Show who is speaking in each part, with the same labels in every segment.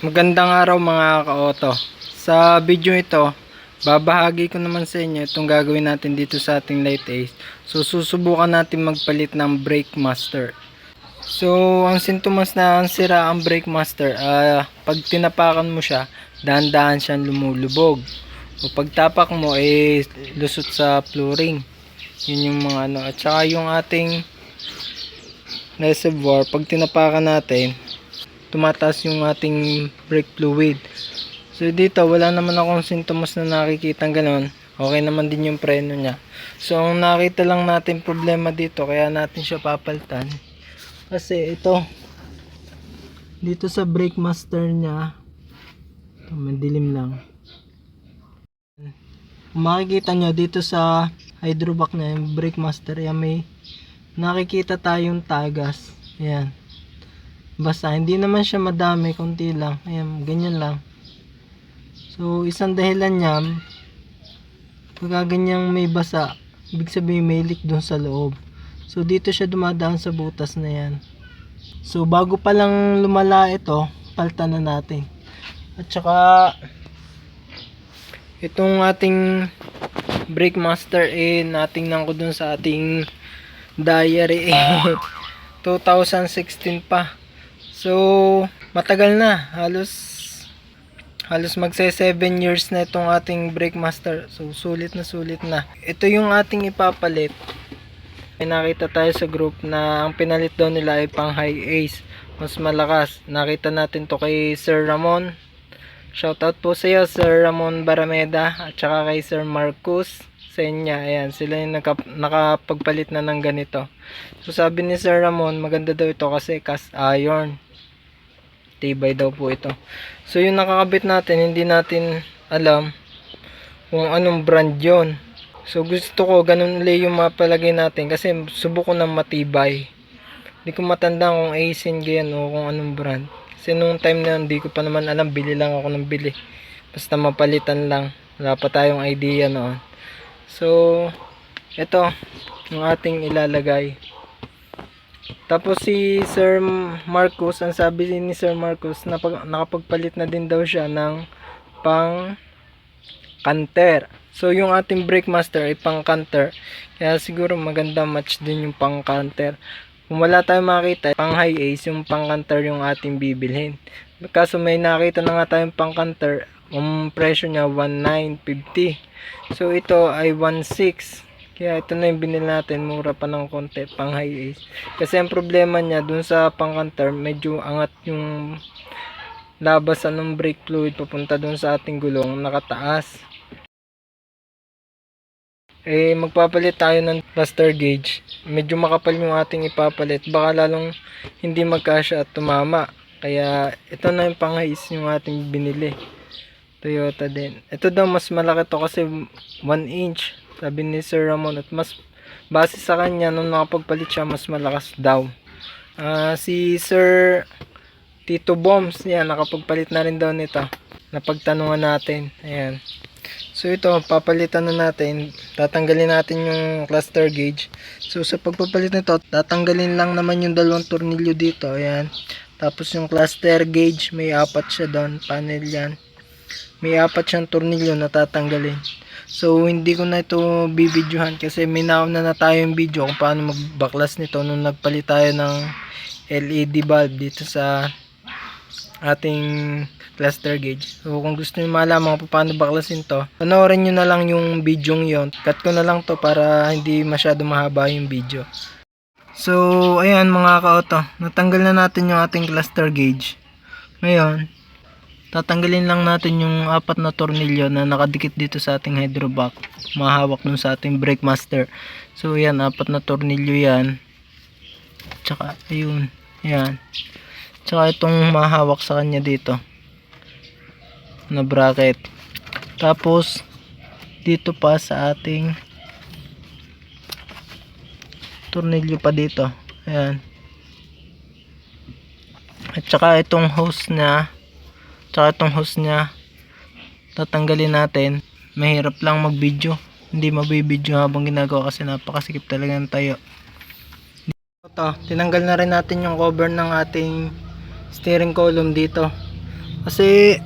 Speaker 1: Magandang araw mga ka-auto. Sa video ito, babahagi ko naman sa inyo itong gagawin natin dito sa ating Light Ace. So susubukan natin magpalit ng brake master. So ang sintomas na ang sira ang brake master, ah, pag tinapakan mo siya, dahan-dahan siyang lumulubog. O pag tapak mo, eh, lusot sa flooring. Yun yung mga ano. At saka yung ating reservoir, pag tinapakan natin, tumataas yung ating brake fluid. So dito wala naman akong sintomas na nakikita gano'n. Okay naman din yung preno niya. So ang nakita lang natin problema dito kaya natin siya papalitan. Kasi ito dito sa brake master niya ito, madilim lang. Makikita nyo dito sa hydrovac na yung brake master yan may nakikita tayong tagas. Ayan. Basta, hindi naman siya madami, konti lang. Ayan, ganyan lang. So, isang dahilan niya, pagka ganyang may basa, ibig sabihin may leak doon sa loob. So, dito siya dumadaan sa butas na yan. So, bago pa lang lumala ito, paltan na natin. At saka, itong ating brake master, eh, natingnan ko dun sa ating diary, eh, 2016 pa. So, matagal na. Halos halos magse 7 years na itong ating brake master. So, sulit na sulit na. Ito yung ating ipapalit. May nakita tayo sa group na ang pinalit daw nila ay pang high ace. Mas malakas. Nakita natin to kay Sir Ramon. Shoutout po sa iyo, Sir Ramon Barameda. At saka kay Sir Marcus Senya. Ayan, sila yung naka, nakapagpalit na ng ganito. So, sabi ni Sir Ramon, maganda daw ito kasi cast iron tibay daw po ito. So yung nakakabit natin, hindi natin alam kung anong brand yon. So gusto ko ganun ulit yung mapalagay natin kasi subuko ng matibay. Hindi ko matanda kung Aisin ganyan o kung anong brand. Kasi nung time na hindi ko pa naman alam, bili lang ako ng bili. Basta mapalitan lang. Wala pa tayong idea noon. So, ito, yung ating ilalagay. Tapos si Sir Marcus, ang sabi ni Sir Marcus, napag, nakapagpalit na din daw siya ng pang canter. So yung ating brake master ay pang canter. Kaya siguro maganda match din yung pang canter. Kung wala tayong makita, pang high ace, yung pang canter yung ating bibilhin. Kaso may nakita na nga tayong pang canter, ang presyo niya 1950. So ito ay 16. Kaya ito na yung binili natin, mura pa ng konti, pang high ace. Kasi ang problema niya, dun sa pang canter, medyo angat yung labasan ng brake fluid papunta dun sa ating gulong, nakataas. Eh, magpapalit tayo ng cluster gauge. Medyo makapal yung ating ipapalit. Baka lalong hindi magkasya at tumama. Kaya, ito na yung pang high ace yung ating binili. Toyota din. Ito daw mas malaki to kasi 1 inch sabi ni Sir Ramon at mas base sa kanya nung nakapagpalit siya mas malakas daw. Ah, si Sir Tito Bombs yan nakapagpalit na rin daw nito. Napagtanungan natin ayan. So ito papalitan na natin. Tatanggalin natin yung cluster gauge. So sa pagpapalit nito tatanggalin lang naman yung dalawang tornilyo dito ayan. Tapos yung cluster gauge may apat siya doon panel yan. May apat siyang tornilyo na tatanggalin So, hindi ko na ito bibidyohan kasi may nauna na tayong video kung paano magbaklas nito nung nagpalit tayo ng LED bulb dito sa ating cluster gauge. So, kung gusto niyo malaman kung paano baklasin to, panoorin niyo na lang yung video yon. Cut ko na lang to para hindi masyado mahaba yung video. So, ayan mga ka-auto. Natanggal na natin yung ating cluster gauge. Ngayon, tatanggalin lang natin yung apat na tornilyo na nakadikit dito sa ating hydrovac. Mahawak dun sa ating brake master. So yan apat na tornilyo yan. Tsaka ayun yan. Tsaka itong mahawak sa kanya dito. Na bracket. Tapos dito pa sa ating tornilyo pa dito. Ayan. At saka itong hose na tsaka itong hose nya tatanggalin natin mahirap lang mag video hindi mabibidyo habang ginagawa kasi napakasikip talaga ng tayo ito tinanggal na rin natin yung cover ng ating steering column dito Kasi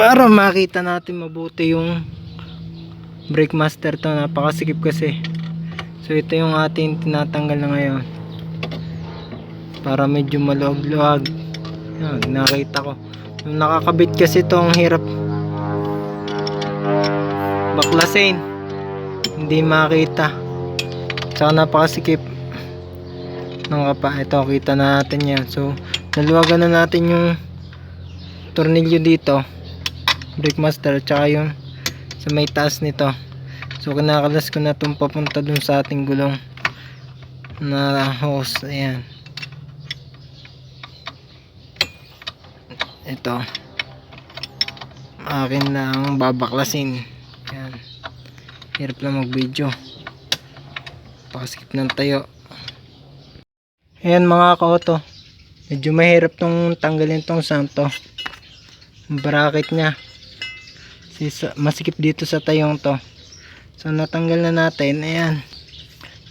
Speaker 1: para makita natin mabuti yung brake master to napakasikip kasi. So ito yung ating tinatanggal na ngayon. Para medyo maluwag-luwag. Yan, nakita ko. Nakakabit kasi to ang hirap baklasin. Hindi makita. Tsaka napakasikip ng kapa. Ito, kita na natin yan. So, naluwagan na natin yung tornilyo dito. Brake master. Tsaka yung sa may taas nito. So, kinakalas ko na itong papunta dun sa ating gulong na hose. Ayan. Ito. Akin lang babaklasin. Ayan. Hirap lang mag-video. Pakaskip ng tayo. Ayan mga ka-auto. Medyo mahirap tong tanggalin tong santo. Bracket sa- masikip dito sa tayong to. So natanggal na natin. Ayan.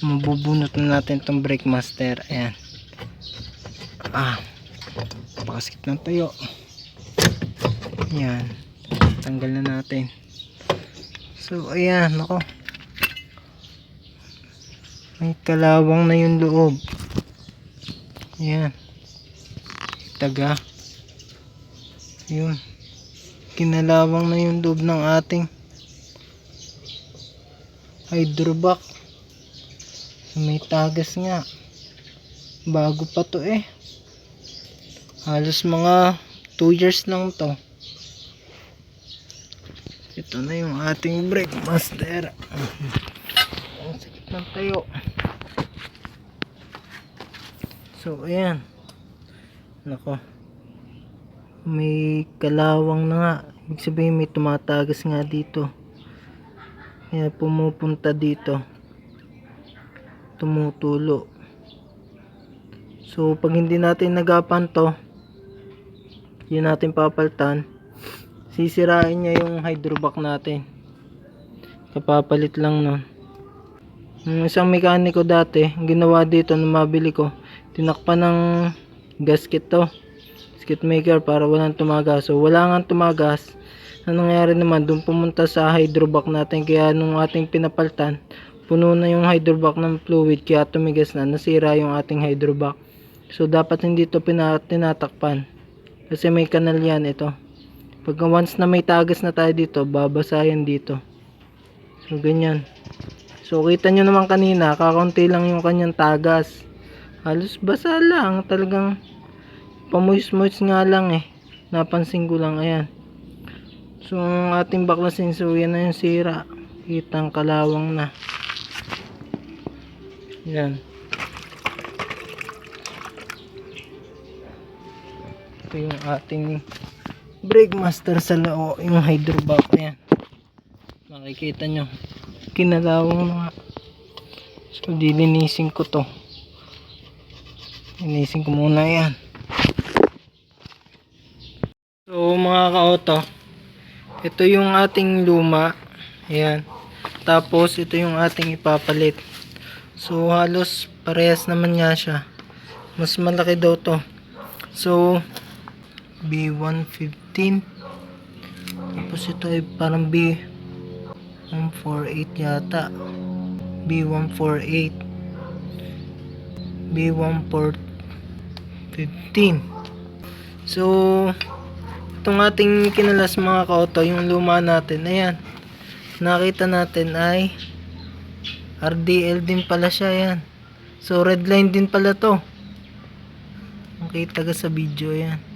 Speaker 1: Mabubunot na natin tong brake master. Ayan. Ah. Pakaskip ng tayo. Ayan. Tanggal na natin. So ayan. Ako. May kalawang na yung loob. Ayan. Taga. Yun. Kinalawang na yung loob ng ating hydrovac. May tagas nga. Bago pa to eh. Halos mga 2 years lang to. Ito na yung ating brake master. Ang sakit ng tayo. So, ayan. Nako. May kalawang na nga. Ibig sabihin may tumatagas nga dito. Kaya pumupunta dito. Tumutulo. So, pag hindi natin nagapan to, yun natin papalitan, sisirain niya yung hydrovac natin. Kapapalit lang nun. Yung isang mekaniko dati, ginawa dito nung mabili ko, tinakpan ng gasket to. Gasket maker para walang tumagas. So, wala nga tumagas. Ang nangyari naman, doon pumunta sa hydrovac natin. Kaya nung ating pinapaltan, puno na yung hydrovac ng fluid. Kaya tumigas na, nasira yung ating hydrovac. So, dapat hindi to pina- tinatakpan. Kasi may kanal yan ito. Pag once na may tagas na tayo dito, babasa yan dito. So, ganyan. So, kita nyo naman kanina, kakaunti lang yung kanyang tagas. Halos basa lang. Talagang pamoist-moist nga lang eh. Napansin ko lang, ayan. So, ang ating baklasin, so yan na yung sira. Kitang kalawang na. Yan. Ito yung ating brake master sa loo, yung hydrovac na yan. Makikita nyo. Kinalawang na nga. So, dilinisin ko to. Linisin ko muna yan. So, mga ka-auto, ito yung ating luma. Ayan. Tapos, ito yung ating ipapalit. So, halos parehas naman nga siya. Mas malaki daw to. So, B115. Tapos ito ay parang B148 yata. B148. B1415. So, itong ating kinalas mga kauto, yung luma natin, ayan. Nakita natin ay RDL din pala siya, yan. So, red line din pala to. Makita ka sa video, yan.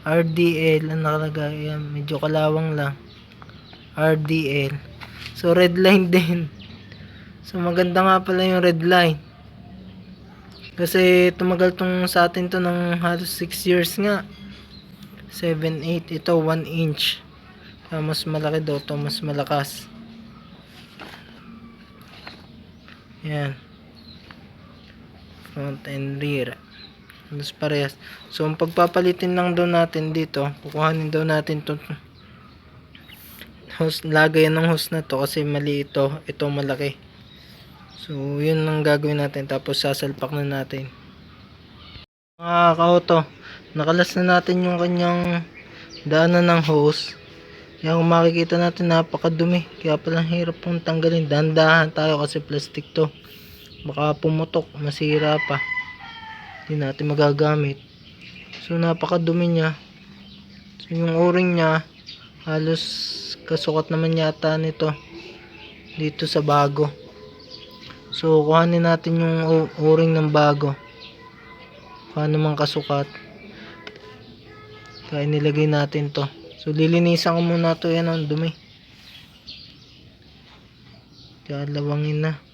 Speaker 1: RDL, ang nakalagay, yan. Medyo kalawang lang. RDL. So, red line din. So, maganda nga pala yung red line. Kasi tumagal tong sa atin to ng halos 6 years nga. 7, 8. Ito 1 inch. Kaya mas malaki daw to, mas malakas. Yan. Front and rear. Halos parehas. So, ang pagpapalitin lang daw natin dito, kukuhanin daw natin to hose, lagayan ng hose na to kasi mali ito, ito malaki. So, yun ang gagawin natin. Tapos, sasalpak na natin. Mga kauto, nakalas na natin yung kanyang daanan ng hose. Yan kung makikita natin napakadumi. Kaya palang hirap pong tanggalin. Dandahan tayo kasi plastic to. Baka pumutok, masira pa. Hindi natin magagamit. So napakadumi niya. So yung o-ring niya halos kasukat naman yata nito dito sa bago. So kuhanin natin yung o-ring ng bago. Paano man kasukat. Kaya nilagay natin to. So lilinisan ko muna to yan ang dumi. Kaya lawangin na.